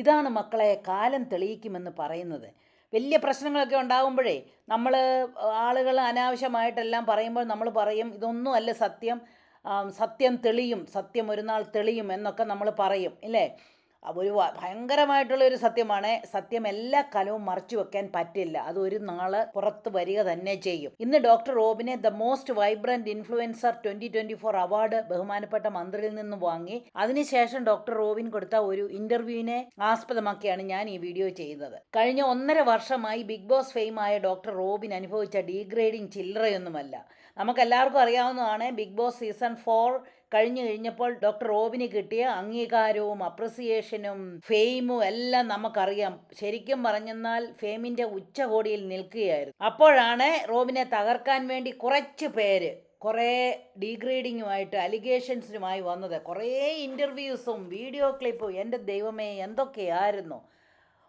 ഇതാണ് മക്കളെ കാലം തെളിയിക്കുമെന്ന് പറയുന്നത്. വലിയ പ്രശ്നങ്ങളൊക്കെ ഉണ്ടാകുമ്പോഴേ നമ്മൾ ആളുകൾ അനാവശ്യമായിട്ടെല്ലാം പറയുമ്പോൾ നമ്മൾ പറയും ഇതൊന്നും അല്ല സത്യം. സത്യം തെളിയും. സത്യം ഒരു നാൾ തെളിയും എന്നൊക്കെ നമ്മൾ പറയും ഇല്ലേ? ഒരു ഭയങ്കരമായിട്ടുള്ള ഒരു സത്യമാണ്. സത്യം എല്ലാ കലവും മറച്ചു വെക്കാൻ പറ്റില്ല. അത് ഒരു നാൾ പുറത്ത് വരിക തന്നെ ചെയ്യും. ഇന്ന് ഡോക്ടർ റോബിനെ the most vibrant influencer twenty twenty four award ബഹുമാനപ്പെട്ട മന്ത്രിയിൽ നിന്ന് വാങ്ങി. അതിനുശേഷം ഡോക്ടർ റോബിൻ കൊടുത്ത ഒരു ഇന്റർവ്യൂവിനെ ആസ്പദമാക്കിയാണ് ഞാൻ ഈ വീഡിയോ ചെയ്യുന്നത്. കഴിഞ്ഞ ഒന്നര വർഷമായി ബിഗ് ബോസ് ഫെയിമായ ഡോക്ടർ റോബിൻ അനുഭവിച്ച ഡീഗ്രേഡിംഗ് ചില്ലറയൊന്നുമല്ല. നമുക്കെല്ലാവർക്കും അറിയാവുന്നതാണ് ബിഗ് ബോസ് സീസൺ ഫോർ കഴിഞ്ഞു കഴിഞ്ഞപ്പോൾ ഡോക്ടർ റോബിന് കിട്ടിയ അംഗീകാരവും അപ്രിസിയേഷനും ഫെയിമും എല്ലാം നമുക്കറിയാം. ശരിക്കും പറഞ്ഞെന്നാൽ ഫെയിമിന്റെ ഉച്ചകോടിയിൽ നിൽക്കുകയായിരുന്നു. അപ്പോഴാണ് റോബിനെ തകർക്കാൻ വേണ്ടി കുറച്ച് പേര് കുറേ ഡീഗ്രേഡിങ്ങുമായിട്ട് അലിഗേഷൻസിനുമായി വന്നത്. കുറേ ഇന്റർവ്യൂസും വീഡിയോ ക്ലിപ്പും എന്റെ ദൈവമേ എന്തൊക്കെയായിരുന്നു?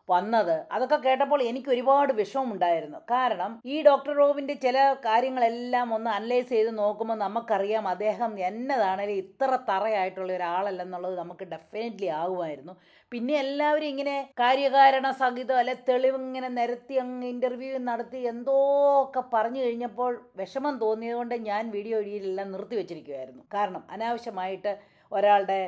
വന്നത്. അതൊക്കെ കേട്ടപ്പോൾ എനിക്ക് ഒരുപാട് വിഷമമുണ്ടായിരുന്നു. കാരണം ഈ ഡോക്ടർ റോബിന്റെ ചില കാര്യങ്ങളെല്ലാം ഒന്ന് അനലൈസ് ചെയ്ത് നോക്കുമ്പോൾ നമുക്കറിയാം അദ്ദേഹം എന്നതാണേലും ഇത്ര തറയായിട്ടുള്ള ഒരാളല്ലെന്നുള്ളത് നമുക്ക് ഡെഫിനറ്റ്ലി ആകുമായിരുന്നു പിന്നെ എല്ലാവരും ഇങ്ങനെ കാര്യകാരണ സഹിതം അല്ലെ തെളിവ് ഇങ്ങനെ നിരത്തി അങ്ങ് ഇന്റർവ്യൂ നടത്തി എന്തോ ഒക്കെ പറഞ്ഞു കഴിഞ്ഞപ്പോൾ വിഷമം തോന്നിയതുകൊണ്ട് ഞാൻ വീഡിയോ ഇടിയിലെല്ലാം നിർത്തി വെച്ചിരിക്കുമായിരുന്നു കാരണം അനാവശ്യമായിട്ട് ഒരാളുടെ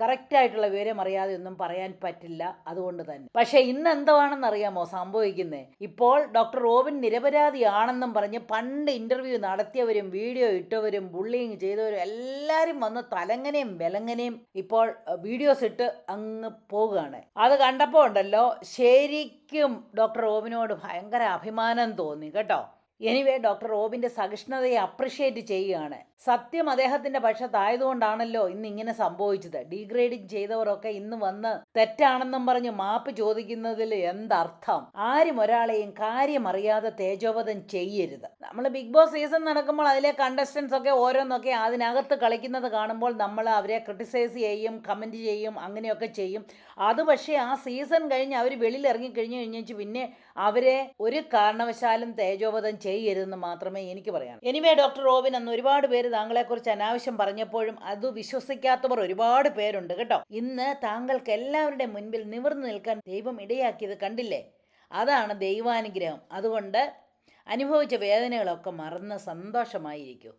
കറക്റ്റായിട്ടുള്ള വിവരം അറിയാതെ ഒന്നും പറയാൻ പറ്റില്ല അതുകൊണ്ട് തന്നെ. പക്ഷേ ഇന്ന് എന്തുവാണെന്ന് അറിയാമോ സംഭവിക്കുന്നത് ഇപ്പോൾ ഡോക്ടർ റോബിൻ നിരപരാധിയാണെന്നും പറഞ്ഞ് പണ്ട് ഇന്റർവ്യൂ നടത്തിയവരും വീഡിയോ ഇട്ടവരും ബുള്ളിങ് ചെയ്തവരും എല്ലാവരും വന്ന് തലങ്ങനെയും വിലങ്ങനെയും ഇപ്പോൾ വീഡിയോസ് ഇട്ട് അങ്ങ് പോവുകയാണ്. അത് കണ്ടപ്പോൾ ഉണ്ടല്ലോ ശരിക്കും ഡോക്ടർ റോബിനോട് ഭയങ്കര അഭിമാനം തോന്നി കേട്ടോ. എനിവേ ഡോക്ടർ റോബിന്റെ സഹിഷ്ണുതയെ അപ്രിഷ്യേറ്റ് ചെയ്യുകയാണ്. സത്യം അദ്ദേഹത്തിന്റെ പക്ഷത്തായതുകൊണ്ടാണല്ലോ ഇന്ന് ഇങ്ങനെ സംഭവിച്ചത്. ഡീഗ്രേഡിങ് ചെയ്തവരൊക്കെ ഇന്ന് വന്ന് തെറ്റാണെന്നും പറഞ്ഞ് മാപ്പ് ചോദിക്കുന്നതിൽ എന്തർത്ഥം? ആരും ഒരാളെയും കാര്യമറിയാതെ തേജോവധം ചെയ്യരുത്. നമ്മൾ ബിഗ് ബോസ് സീസൺ നടക്കുമ്പോൾ അതിലെ കണ്ടസ്റ്റൻസ് ഒക്കെ ഓരോന്നൊക്കെ അതിനകത്ത് കളിക്കുന്നത് കാണുമ്പോൾ നമ്മൾ അവരെ ക്രിട്ടിസൈസ് ചെയ്യും കമന്റ് ചെയ്യും അങ്ങനെയൊക്കെ ചെയ്യും. അത് പക്ഷേ ആ സീസൺ കഴിഞ്ഞ് അവർ വെളിയിൽ ഇറങ്ങി കഴിഞ്ഞു കഴിഞ്ഞാൽ പിന്നെ അവരെ ഒരു കാരണവശാലും തേജോവധം ചെയ്യരുതെന്ന് മാത്രമേ എനിക്ക് പറയാൻ. എനിവേ ഡോക്ടർ റോബിൻ അന്ന് ഒരുപാട് പേര് താങ്കളെക്കുറിച്ച് അനാവശ്യം പറഞ്ഞപ്പോഴും അത് വിശ്വസിക്കാത്തവർ ഒരുപാട് പേരുണ്ട് കേട്ടോ. ഇന്ന് താങ്കൾക്ക് എല്ലാവരുടെ മുൻപിൽ നിവർന്നു നിൽക്കാൻ ദൈവം ഇടയാക്കിയത് കണ്ടില്ലേ? അതാണ് ദൈവാനുഗ്രഹം. അതുകൊണ്ട് അനുഭവിച്ച വേദനകളൊക്കെ മറന്ന് സന്തോഷമായിരിക്കൂ.